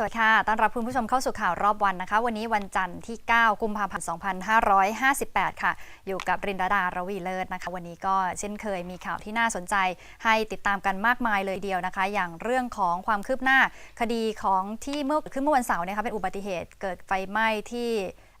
สวัสดีค่ะ ต้อนรับคุณผู้ชมเข้าสู่ข่าวรอบวันนะคะ วันนี้วันจันทร์ที่ 9 กุมภาพันธ์ 2558 ค่ะ อยู่กับรินดาดา รวีเลิศนะคะ วันนี้ก็เช่นเคยมีข่าวที่น่าสนใจ ให้ติดตามกันมากมายเลยเดียวนะคะ อย่างเรื่องของความคืบหน้า คดีของที่เมื่อขึ้นเมื่อวันเสาร์นะคะ เป็นอุบัติเหตุเกิดไฟไหม้ที่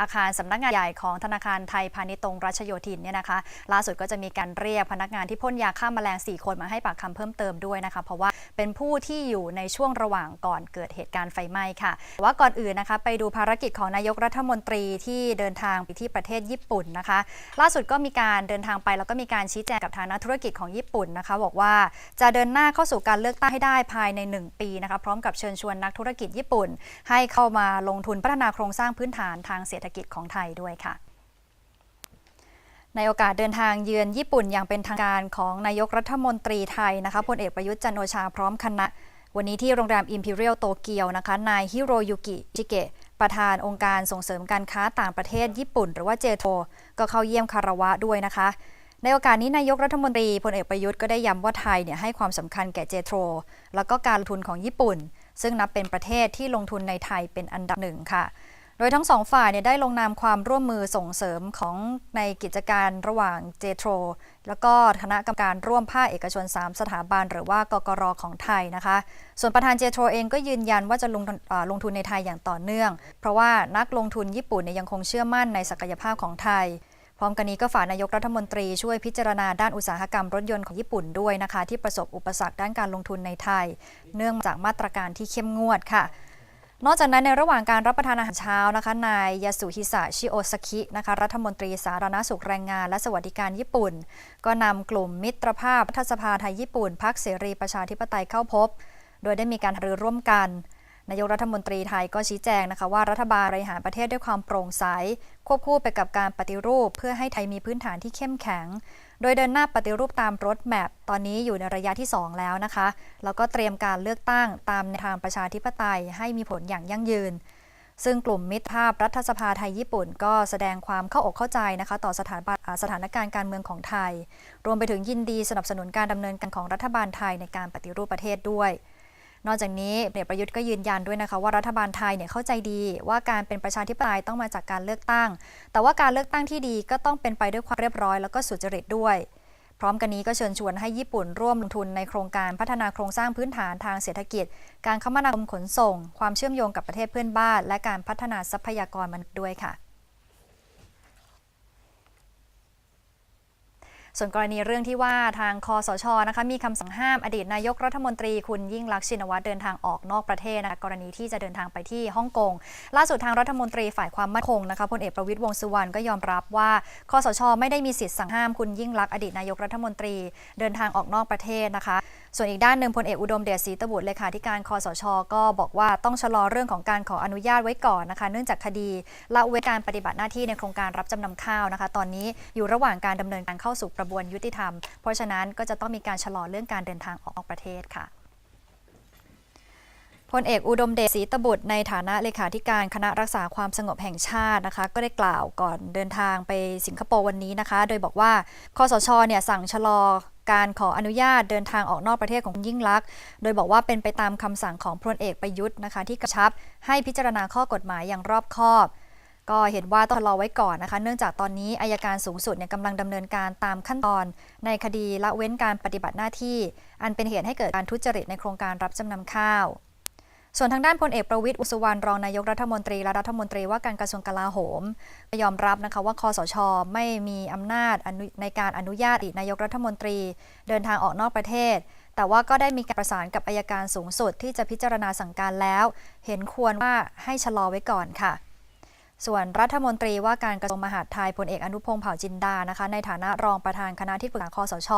อาคารสำนักงานใหญ่ของธนาคารไทยพาณิชย์ตรงรัชโยธินเนี่ยนะคะ ล่าสุดก็จะมีการเรียกพนักงานที่พ่นยาฆ่าแมลง 4 คนมาให้ปากคำเพิ่มเติมด้วยนะคะ เพราะว่าเป็นผู้ที่อยู่ในช่วงระหว่างก่อนเกิดเหตุการณ์ไฟไหม้ค่ะแต่ว่าก่อนอื่นนะคะ ไปดูภารกิจของนายกรัฐมนตรีที่เดินทางไปที่ประเทศญี่ปุ่นนะคะ ล่าสุดก็มีการเดินทางไปแล้วก็มีการชี้แจงกับทางนักธุรกิจของญี่ปุ่นนะคะ บอกว่าจะเดินหน้าเข้าสู่การเลือกตั้งให้ได้ภายใน 1 ปีนะคะพร้อมกับเชิญชวนนักธุรกิจญี่ปุ่น ให้เข้ามาลงทุนพัฒนาโครงสร้างพื้นฐานทางเศรษฐกิจของไทยด้วยค่ะในโอกาสเดินทางเยือนญี่ปุ่นอย่างเป็นทางการของนายกรัฐมนตรีไทยนะคะพลเอกประยุทธ์จันโอชาพร้อมคณะ วันนี้ที่โรงแรม Imperial โตเกียวนะคะนายฮิโรยุกิชิเกะประธานองค์การส่งเสริมการค้าต่างประเทศญี่ปุ่น หรือว่าเจโทก็เข้าเยี่ยมคารวะด้วยนะคะ ในโอกาสนี้นายกรัฐมนตรีพลเอกประยุทธ์ก็ได้ย้ำว่าไทยเนี่ยให้ความสำคัญแก่เจโทแล้วก็การลงทุนของญี่ปุ่น ซึ่งนับเป็นประเทศที่ลงทุนในไทยเป็นอันดับหนึ่งค่ะ โดยทั้งสองฝ่ายเนี่ยได้ลงนามความร่วมมือส่งเสริมของในกิจการระหว่างเจโทรแล้วก็คณะกรรมการร่วมภาคเอกชน 3 สถาบันหรือว่ากกรของไทยนะคะ ส่วนประธานเจโทรเองก็ยืนยันว่าจะลงทุนอ่าลงทุนในไทยอย่างต่อเนื่อง เพราะว่านักลงทุนญี่ปุ่นเนี่ยยังคงเชื่อมั่นในศักยภาพของไทย พร้อมกันนี้ก็ฝ่ากนายกรัฐมนตรีช่วยพิจารณาด้านอุตสาหกรรมรถยนต์ของญี่ปุ่นด้วยนะคะ ที่ประสบอุปสรรคด้านการลงทุนในไทย เนื่องจากมาตรการที่เข้มงวดค่ะ นอกจากนั้นในระหว่างการรับประทานอาหารเช้านะคะ นายยาสุฮิสะชิโอสกินะคะรัฐมนตรีสาธารณสุขแรงงานและสวัสดิการญี่ปุ่น ก็นำกลุ่มมิตรภาพรัฐสภาไทยญี่ปุ่นพักเสรีประชาธิปไตยเข้าพบ โดยได้มีการหารือร่วมกัน นายกรัฐมนตรีไทยก็ชี้แจงนะคะว่ารัฐบาลบริหารประเทศด้วยความโปร่งใส ควบคู่ไปกับการปฏิรูป เพื่อให้ไทยมีพื้นฐานที่เข้มแข็ง โดยเดินหน้าปฏิรูปตามรถแมพตอนนี้อยู่ในระยะที่ 2 แล้วนะคะ แล้วก็เตรียมการเลือกตั้งตามในทางประชาธิปไตยให้มีผลอย่างยั่งยืน ซึ่งกลุ่มมิตรภาพรัฐสภาไทยญี่ปุ่น ก็แสดงความเข้าอกเข้าใจนะคะต่อสถานาสถานการณ์การเมืองของไทย รวมไปถึงยินดีสนับสนุนการดำเนินการของรัฐบาลไทยในการปฏิรูปประเทศด้วย นอกจากนี้เอกประยุทธ์ก็ยืนยันด้วยนะคะว่ารัฐบาลไทยเนี่ยเข้าใจดี ว่าการเป็นประชาธิปไตยต้องมาจากการเลือกตั้ง แต่ว่าการเลือกตั้งที่ดีก็ต้องเป็นไปด้วยความเรียบร้อย แล้วก็สุจริตด้วยพร้อมกันนี้ก็เชิญชวนให้ญี่ปุ่นร่วมลงทุนในโครงการพัฒนาโครงสร้างพื้นฐานทางเศรษฐกิจ การคมนาคมขนส่ง ความเชื่อมโยงกับประเทศเพื่อนบ้าน และการพัฒนาทรัพยากรมนุษย์ด้วยค่ะ ส่วนกรณีเรื่องที่ว่าทางคอสชนะคะมีคำสั่งห้ามอดีตนายกรัฐมนตรีคุณยิ่งลักษณ์ชินวัตรเดินทางออกนอกประเทศนะคะกรณีที่จะเดินทางไปที่ฮ่องกงล่าสุดทางรัฐมนตรีฝ่ายความมั่นคงนะคะพลเอกประวิตยวงสุวรรณก็ยอมรับว่าคอสช ไม่ได้มีสิทธิ์สั่งห้ามคุณยิ่งลักษณ์อดีตนายกรัฐมนตรี เดินทางออกนอกประเทศนะคะ ส่วนอีกด้านหนึ่งพลเอกอุดมเดชศรีตบุตรเลขาธิการคอสช ก็บอกว่าต้องชะลอเรื่องของการขออนุญาตไว้ก่อนนะคะ เนื่องจากคดีละเว้นการปฏิบัติหน้าที่ในโครงการรับจำนำข้าวนะคะ ตอนนี้อยู่ระหว่างการดำเนินการเข้าสู่กระบวนยุติธรรม เพราะฉะนั้นก็จะต้องมีการชะลอเรื่องการเดินทางออกประเทศค่ะพลเอกอุดมเดชศรีตบุตรในฐานะเลขาธิการคณะรักษาความสงบแห่งชาตินะคะ ก็ได้กล่าวก่อนเดินทางไปสิงคโปร์วันนี้นะคะ โดยบอกว่าคอสชเนี่ยสั่งชะลอ การขออนุญาตเดินทางออกนอกประเทศของยิ่งลักษณ์โดยบอกว่าเป็นไปตามคำสั่งของพลเอกประยุทธ์นะคะ ที่กระชับให้พิจารณาข้อกฎหมายอย่างรอบคอบก็เห็นว่าต้องรอไว้ก่อนนะคะ เนื่องจากตอนนี้อายการสูงสุดเนี่ยกำลังดำเนินการตามขั้นตอน ในคดีละเว้นการปฏิบัติหน้าที่ อันเป็นเหตุให้เกิดการทุจริตในโครงการรับจำนำข้าว ส่วนทางด้านพลเอกประวิตยอุสุวรรณรองนายกรัฐมนตรีและรัฐมนตรีว่าการกระทรวงกลาโหมยอมรับนะคะว่าคอสช ไม่มีอำนาจนในการอนุญาตอดีตนายกรัฐมนตรี เดินทางออกนอกประเทศ แต่ว่าก็ได้มีการประสานกับอายการสูงสุดที่จะพิจารณาสั่งการแล้ว เห็นควรว่าให้ชะลอไว้ก่อนค่ะ ส่วนรัฐมนตรีว่าการกระทรวงมหาดไทยพลเอกอนุพงษ์เผ่าจินดานะคะในฐานะรองประธานคณะที่ปรึกษาคอสช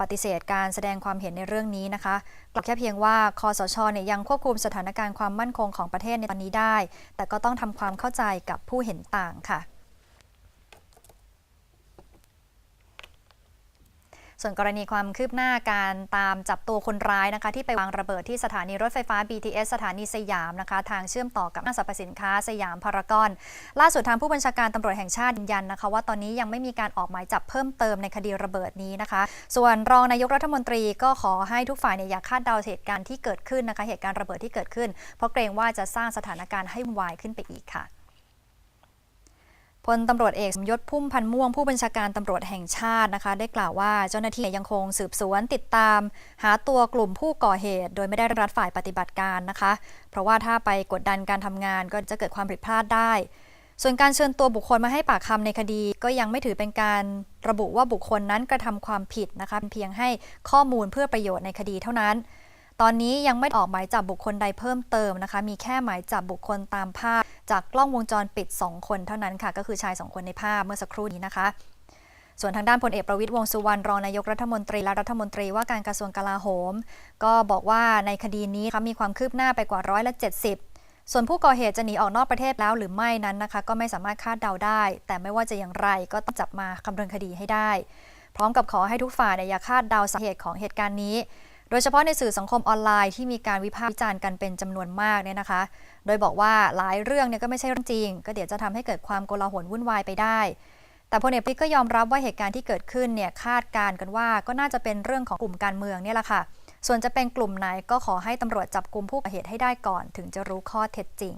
ปฏิเสธการแสดงความเห็นในเรื่องนี้นะคะกลับแค่เพียงว่าคอสชเนี่ยยังควบคุมสถานการณ์ความมั่นคงของประเทศในตอนนี้ได้ แต่ก็ต้องทำความเข้าใจกับผู้เห็นต่างค่ะ ส่วนกรณีความคืบหน้าการตามจับตัวคนร้ายนะคะ ที่ไปวางระเบิดที่สถานีรถไฟฟ้า BTS สถานีสยามนะคะ ทางเชื่อมต่อกับห้างสรรพสินค้าสยามพารากอน ล่าสุดทางผู้บัญชาการตำรวจแห่งชาติยืนยันนะคะ ว่าตอนนี้ยังไม่มีการออกหมายจับเพิ่มเติมในคดีระเบิดนี้นะคะ ส่วนรองนายกรัฐมนตรีก็ขอให้ทุกฝ่ายเนี่ยอย่าคาดเดาเหตุการณ์ที่เกิดขึ้นนะคะ เหตุการณ์ระเบิดที่เกิดขึ้น เพราะเกรงว่าจะสร้างสถานการณ์ให้วุ่นวายขึ้นไปอีกค่ะ พลตำรวจเอกสมยศพุ่มพันม่วงผู้บัญชาการตำรวจแห่งชาตินะคะ ได้กล่าวว่าเจ้าหน้าที่ยังคงสืบสวนติดตาม หาตัวกลุ่มผู้ก่อเหตุ โดยไม่ได้รัดฝ่ายปฏิบัติการนะคะ เพราะว่าถ้าไปกดดันการทำงานก็จะเกิดความผิดพลาดได้ ส่วนการเชิญตัวบุคคลมาให้ปากคำในคดี ก็ยังไม่ถือเป็นการระบุว่าบุคคลนั้นกระทำความผิดนะคะเพียงให้ข้อมูลเพื่อประโยชน์ในคดีเท่านั้น ตอนนี้ยังไม่ออกหมายจับบุคคลใดเพิ่มเติมนะคะ มีแค่หมายจับบุคคลตามภาพ จากกล้องวงจรปิด 2 คนเท่านั้นค่ะ ก็คือชาย 2 คนในภาพเมื่อสักครู่นี้นะคะ ส่วนทางด้านพลเอกประวิตยวงสุวรรณรองนายกรัฐมนตรีและรัฐมนตรีว่าการกระทรวงกลาโหม ก็บอกว่าในคดีนี้มีความคืบหน้าไปกว่าร้อยละ70ส่วนผู้ก่อเหตุจะหนีออกนอกประเทศแล้วหรือไม่นั้นนะคะ ก็ไม่สามารถคาดเดาได้ แต่ไม่ว่าจะอย่างไรก็ต้องจับมาคำเนินคดีให้ได้ พร้อมกับขอให้ทุกฝ่ายอย่าคาดเดาสาเหตุของเหตุการณ์นี้ โดยเฉพาะในสื่อสังคมออนไลน์ที่มีการวิพากษ์วิจารณ์กันเป็นจำนวนมากเนี่ยนะคะ โดยบอกว่าหลายเรื่องเนี่ยก็ไม่ใช่เรื่องจริง ก็เดี๋ยวจะทำให้เกิดความโกลาหลวุ่นวายไปได้ แต่พลเอกประวิตรก็ยอมรับว่าเหตุการณ์ที่เกิดขึ้นเนี่ยคาดการณ์กันว่าก็น่าจะเป็นเรื่องของกลุ่มการเมืองเนี่ยแหละค่ะ ส่วนจะเป็นกลุ่มไหนก็ขอให้ตำรวจจับกลุ่มผู้ก่อเหตุให้ได้ก่อน ถึงจะรู้ข้อเท็จจริง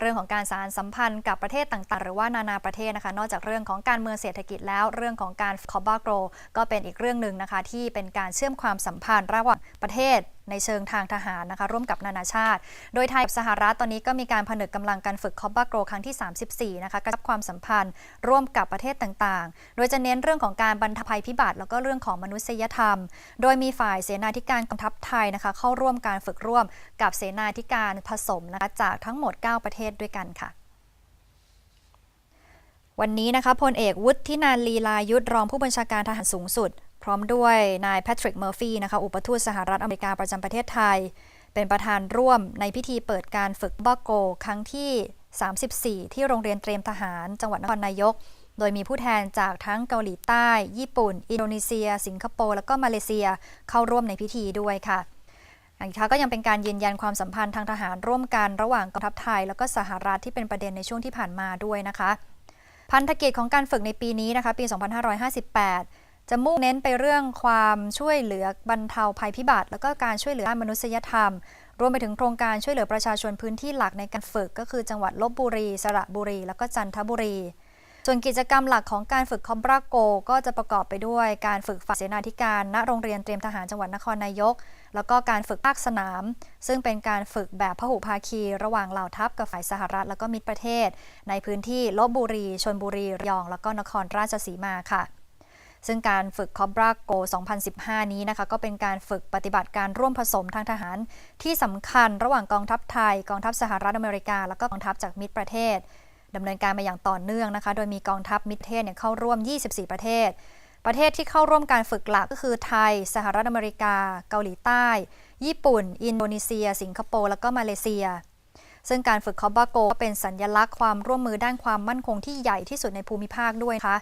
เรื่องของการสารสัมพันธ์กับประเทศต่างๆ หรือว่านานาประเทศนะคะ นอกจากเรื่องของการเมืองเศรษฐกิจแล้วเรื่องของการคอบาโกรก็เป็นอีกเรื่องหนึ่งนะคะ ที่เป็นการเชื่อมความสัมพันธ์ระหว่างประเทศ ในเชิงทางทหารนะคะร่วมกับนานาชาติ โดยไทยกับสหรัฐตอนนี้ก็มีการผนึกกำลังการฝึกคอบาโกรครั้งที่ 34 นะคะกระชับความสัมพันธ์ร่วมกับประเทศต่างๆ โดยจะเน้นเรื่องของการบรรเทาภัยพิบัติ แล้วก็เรื่องของมนุษยธรรม โดยมีฝ่ายเสนาธิการกองทัพไทยนะคะเข้าร่วมการฝึกร่วมกับเสนาธิการผสมนะคะจากทั้งหมด 9 ประเทศด้วยกันค่ะวันนี้นะคะพลเอกวุฒินันลีลายุทธรองผู้บัญชาการทหารสูงสุด พร้อมด้วยนายแพทริกเมอร์ฟีนะคะอุปทูตสหรัฐอเมริกาประจำประเทศไทย เป็นประธานร่วมในพิธีเปิดการฝึกบาโก ครั้งที่ 34 ที่โรงเรียนเตรียมทหาร จังหวัดนครนายก โดยมีผู้แทนจากทั้งเกาหลีใต้ ญี่ปุ่น อินโดนีเซีย สิงคโปร์แล้วก็มาเลเซียเข้าร่วมในพิธีด้วยค่ะอีกทั้งก็ยังเป็นการยืนยันความสัมพันธ์ทางทหารร่วมกันระหว่างกองทัพไทย แล้วก็สหรัฐที่เป็นประเด็นในช่วงที่ผ่านมาด้วยนะคะ พันธกิจของการฝึกในปีนี้นะคะปี 2558 จะมุ่งเน้นไปเรื่องความช่วยเหลือบรรเทาภัยพิบัติ แล้วก็การช่วยเหลือด้านมนุษยธรรม รวมไปถึงโครงการช่วยเหลือประชาชนพื้นที่หลักในการฝึกก็คือจังหวัดลบบุรี สระบุรี แล้วก็จันทบุรี ส่วนกิจกรรมหลักของการฝึกคอมบราโก ก็จะประกอบไปด้วยการฝึกฝ่ายเสนาธิการ ณโรงเรียนเตรียมทหารจังหวัดนครนายก แล้วก็การฝึกภาคสนาม ซึ่งเป็นการฝึกแบบพหุภาคี ระหว่างเหล่าทัพกับฝ่ายสหรัฐ แล้วก็มิตรประเทศ ในพื้นที่ลบบุรีชนบุรีระยอง แล้วก็นครราชสีมาค่ะ ซึ่งการฝึกคอบราโก 2015 นี้นะคะ ก็เป็นการฝึกปฏิบัติการร่วมผสมทางทหาร ที่สำคัญระหว่างกองทัพไทย กองทัพสหรัฐอเมริกา แล้วก็กองทัพจากมิตรประเทศดำเนินการมาอย่างต่อเนื่องนะคะ โดยมีกองทัพมิตรเทศเนี่ยเข้าร่วม 24 ประเทศ ประเทศที่เข้าร่วมการฝึกหลักก็คือไทย สหรัฐอเมริกา เกาหลีใต้ ญี่ปุ่น อินโดนีเซีย สิงคโปร์ แล้วก็มาเลเซีย ซึ่งการฝึกคอบบาโกก็เป็นสัญญลักษณ์ความร่วมมือด้านความมั่นคงที่ใหญ่ที่สุดในภูมิภาคด้วยนะคะ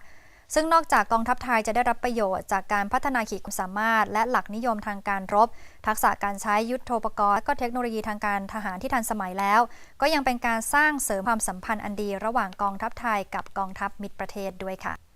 ซึ่งนอกจากกองทัพไทยจะได้รับประโยชน์จากการพัฒนาขีดความสามารถ และหลักนิยมทางการรบ ทักษะการใช้ยุทโธปกรณ์และก็เทคโนโลยีทางการทหารที่ทันสมัยแล้ว ก็ยังเป็นการสร้างเสริมความสัมพันธ์อันดี ระหว่างกองทัพไทยกับกองทัพมิตรประเทศด้วยค่ะ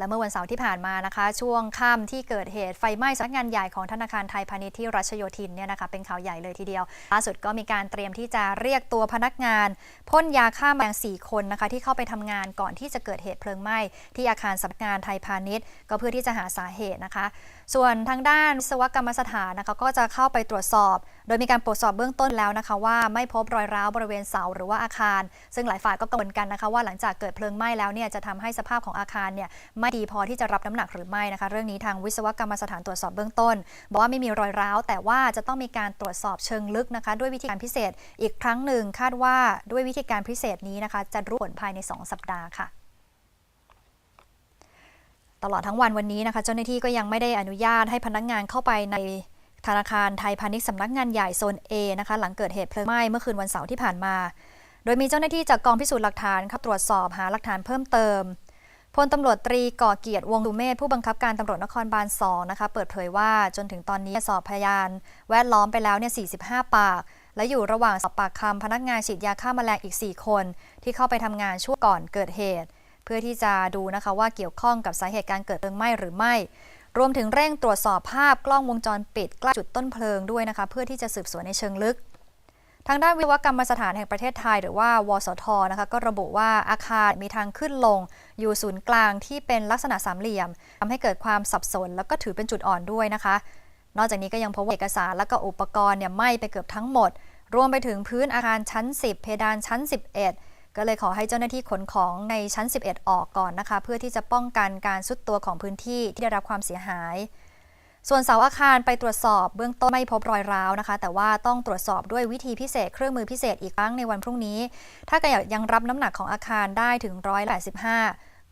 และเมื่อวันเสาร์ที่ผ่านมานะคะ ช่วงค่ำที่เกิดเหตุไฟไหม้สำนักงานใหญ่ของธนาคารไทยพาณิชย์ที่รัชโยธินเนี่ยนะคะเป็นข่าวใหญ่เลยทีเดียว ล่าสุดก็มีการเตรียมที่จะเรียกตัวพนักงานพ่นยาฆ่าแมลง4คนนะคะที่เข้าไปทำงานก่อนที่จะเกิดเหตุเพลิงไหม้ที่อาคารสำนักงานไทยพาณิชย์ ก็เพื่อที่จะหาสาเหตุนะคะ ส่วนทางด้านวิศวกรรมสถานนะคะก็จะเข้าไปตรวจสอบ โดยมีการตรวจสอบเบื้องต้นแล้วนะคะ ว่าไม่พบรอยร้าวบริเวณเสาหรือว่าอาคาร ซึ่งหลายฝ่ายก็กังวลกันนะคะว่าหลังจากเกิดเพลิงไหม้แล้วเนี่ยจะทำให้สภาพของอาคารเนี่ยไม่ดีพอที่จะรับน้ำหนักหรือไม่นะคะ เรื่องนี้ทางวิศวกรรมสถานตรวจสอบเบื้องต้น บอกว่าไม่มีรอยร้าว แต่ว่าจะต้องมีการตรวจสอบเชิงลึกนะคะ ด้วยวิธีการพิเศษอีกครั้งหนึ่งคาดว่าด้วยวิธีการพิเศษนี้นะคะ จะรู้ผลภายใน 2 สัปดาห์ค่ะตลอดทั้งวันวันนี้นะคะ เจ้าหน้าที่ก็ยังไม่ได้อนุญาตให้พนักงานเข้าไปในธนาคารไทยพาณิชย์สำนักงานใหญ่โซน A นะคะ หลังเกิดเหตุเพลิงไหม้เมื่อคืนวันเสาร์ที่ผ่านมา โดยมีเจ้าหน้าที่จากกองพิสูจน์หลักฐานเข้าตรวจสอบหาหลักฐานเพิ่มเติม พลตำรวจตรีก่อเกียรติวงศ์สุเมธผู้บังคับการตำรวจนครบาล2นะคะเปิดเผยว่าจนถึงตอนนี้สอบพยาน แวดล้อมไปแล้วเนี่ย 45 ปาก และอยู่ระหว่างสอบปากคำพนักงานฉีดยาฆ่าแมลงอีก 4 คน ที่เข้าไปทำงานช่วงก่อนเกิดเหตุ เพื่อที่จะดูนะคะว่าเกี่ยวข้องกับสาเหตุการเกิดเพลิงไหม้หรือไม่ รวมถึงเร่งตรวจสอบภาพกล้องวงจรปิดใกล้จุดต้นเพลิงด้วยนะคะเพื่อที่จะสืบสวนในเชิงลึก ทางด้านวิศวกรรมสถานแห่งประเทศไทย หรือว่าวสทนะคะก็ระบุว่าอาคารมีทางขึ้นลง อยู่ศูนย์กลางที่เป็นลักษณะสามเหลี่ยมทำให้เกิดความสับสน แล้วก็ถือเป็นจุดอ่อนด้วยนะคะ นอกจากนี้ก็ยังพบว่าเอกสารและก็อุปกรณ์เนี่ยไหม้ไปเกือบทั้งหมด รวมไปถึงพื้นอาคารชั้น 10 เพดานชั้น 11 ก็เลยขอให้เจ้าหน้าที่ขนของในชั้น 11 ออกก่อนนะคะ เพื่อที่จะป้องกันการซุดตัวของพื้นที่ที่ได้รับความเสียหาย ส่วนเสาอาคารไปตรวจสอบเบื้องต้นไม่พบรอยร้าวนะคะ แต่ว่าต้องตรวจสอบด้วยวิธีพิเศษเครื่องมือพิเศษอีกครั้งในวันพรุ่งนี้ ถ้าเกิดยังรับน้ำหนักของอาคารได้ถึงร้อยแปดสิบห้า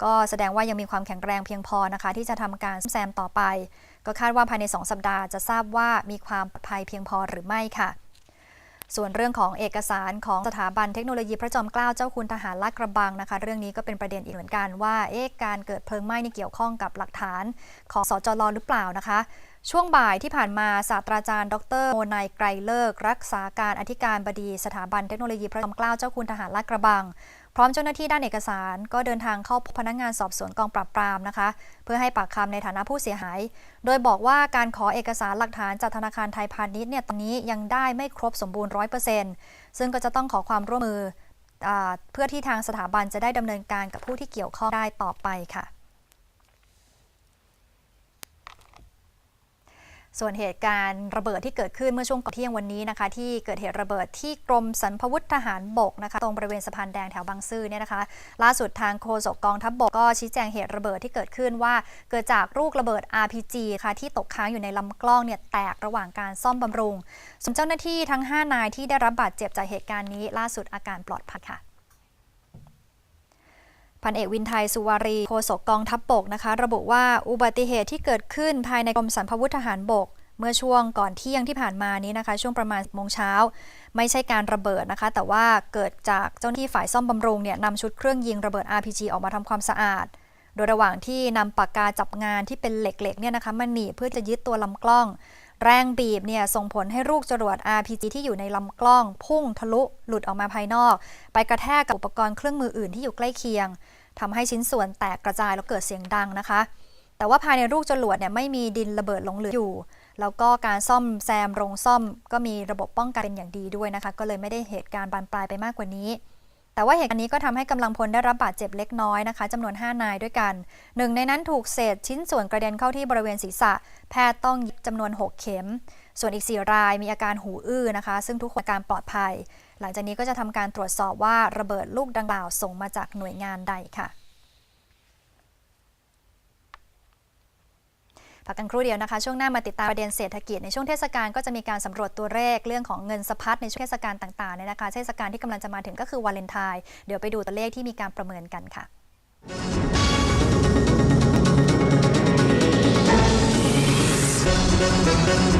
ก็แสดงว่ายังมีความแข็งแรงเพียงพอนะคะ ที่จะทำการซ่อมแซมต่อไป ก็คาดว่าภายใน 2 สัปดาห์จะทราบว่ามีความปลอดภัยเพียงพอหรือไม่ค่ะ ส่วนเรื่องของเอกสารของสถาบันเทคโนโลยีพระจอมเกล้าเจ้าคุณทหารลาดกระบังนะคะ เรื่องนี้ก็เป็นประเด็นอีกเหมือนกันว่าเอ๊ะการเกิดเพลิงไหม้นี่เกี่ยวข้องกับหลักฐานของสจรหรือเปล่านะคะช่วงบ่ายที่ผ่านมาศาสตราจารย์ ดรโมนายไกรเลิก รักษาการอธิการบดีสถาบันเทคโนโลยีพระจอมเกล้าเจ้าคุณทหารลาดกระบัง ร้อมเจ้าหน้าที่ด้านเอกสารก็เดินทางเข้าพบพนักงานสอบสวนกองปราบปรามนะคะ เพื่อให้ปากคำในฐานะผู้เสียหาย โดยบอกว่าการขอเอกสารหลักฐานจากธนาคารไทยพาณิชย์เนี่ยตอนนี้ยังได้ไม่ครบสมบูรณ์ร้อยเปอร์เซ็นต์ซึ่งก็จะต้องขอความร่วมมืออเพื่อที่ทางสถาบันจะได้ดำเนินการกับผู้ที่เกี่ยวข้องได้ต่อไปค่ะ ส่วนเหตุการณ์ระเบิดที่เกิดขึ้นเมื่อช่วงก่อนเที่ยงวันนี้นะคะ ที่เกิดเหตุระเบิดที่กรมสรรพวุธทหารบกนะคะตรงบริเวณสะพานแดงแถวบางซื่อเนี่ยนะคะ ล่าสุดทางโฆษกกองทัพบกก็ชี้แจงเหตุระเบิดที่เกิดขึ้นว่า เกิดจากลูกระเบิด RPG ค่ะที่ตกค้างอยู่ในลำกล้องเนี่ยแตกระหว่างการซ่อมบำรุงส่วนเจ้าหน้าที่ทั้ง 5 นายที่ได้รับบาดเจ็บจากเหตุการณ์นี้ ล่าสุดอาการปลอดภัยค่ะ พันเอกวินไทยสุวารีโฆษกกองทัพบบกนะคะ ระบุว่าอุบัติเหตุที่เกิดขึ้นภายในกรมสรรพาวุธทหารบก เมื่อช่วงก่อนเที่ยงที่ผ่านมานี้นะคะ ช่วงประมาณโมงเช้า ไม่ใช่การระเบิดนะคะ แต่ว่าเกิดจากเจ้าหน้าที่ฝ่ายซ่อมบำรุงเนี่ยนำชุดเครื่องยิงระเบิด RPG ออกมาทำความสะอาด โดยระหว่างที่นำปากกาจับงานที่เป็นเหล็กๆเนี่ยนะคะมาหนีเพื่อจะยึดตัวลำกล้องแรงบีบเนี่ยส่งผลให้ลูกจรวด RPG ที่อยู่ในลำกล้อง พุ่งทะลุ หลุดออกมาภายนอก ไปกระแทกกับอุปกรณ์เครื่องมืออื่นที่อยู่ใกล้เคียง ทำให้ชิ้นส่วนแตกกระจายแล้วเกิดเสียงดังนะคะ แต่ว่าภายในลูกจรวดเนี่ยไม่มีดินระเบิดหลงเหลืออยู่ แล้วก็การซ่อมแซมโรงซ่อม ก็มีระบบป้องกันเป็นอย่างดีด้วยนะคะ ก็เลยไม่ได้เหตุการณ์บานปลายไปมากกว่านี้ แต่ว่าเหตุการณ์นี้ก็ทำให้กำลังพลได้รับบาดเจ็บเล็กน้อยนะคะจำนวน 5 นายด้วยกันหนึ่งในนั้นถูกเศษชิ้นส่วนกระเด็นเข้าที่บริเวณศีรษะ แพทย์ต้องเย็บจำนวน 6 เข็ม ส่วนอีก 4 รายมีอาการหูอื้อนะคะ ซึ่งทุกคนอาการปลอดภัย หลังจากนี้ก็จะทำการตรวจสอบว่าระเบิดลูกดังกล่าวส่งมาจากหน่วยงานใดค่ะพักกันครู่เดียวนะคะ ช่วงหน้ามาติดตามประเด็นเศรษฐกิจในช่วงเทศกาลก็จะมีการสำรวจตัวเลขเรื่องของเงินสะพัดในช่วงเทศกาลต่างๆเนี่ยนะคะเทศกาลที่กำลังจะมาถึงก็คือวาเลนไทน์เดี๋ยวไปดูตัวเลขที่มีการประเมินกันค่ะ Thank